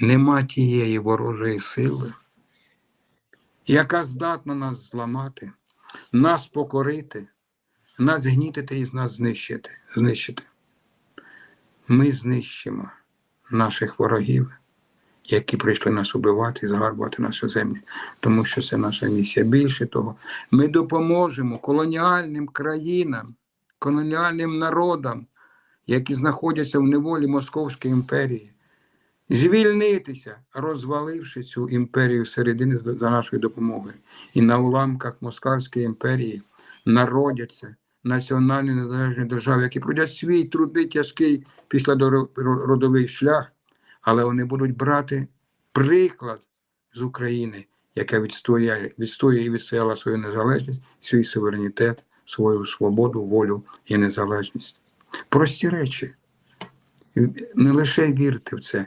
нема тієї ворожої сили, яка здатна нас зламати, нас покорити, нас гнітити і нас знищити. знищити. Ми знищимо наших ворогів, які прийшли нас убивати і загарбувати нашу землю, тому що це наша місія. Більше того, ми допоможемо колоніальним країнам, колоніальним народам, які знаходяться в неволі Московської імперії, звільнитися, розваливши цю імперію середини за нашою допомогою. І на уламках Москальської імперії народяться національні незалежні держави, які пройдять свій трудний тяжкий післяродовий шлях, але вони будуть брати приклад з України, яка відстояє, відстоює і відстояла свою незалежність, свій суверенітет, свою свободу, волю і незалежність. Прості речі. Не лише вірте в це,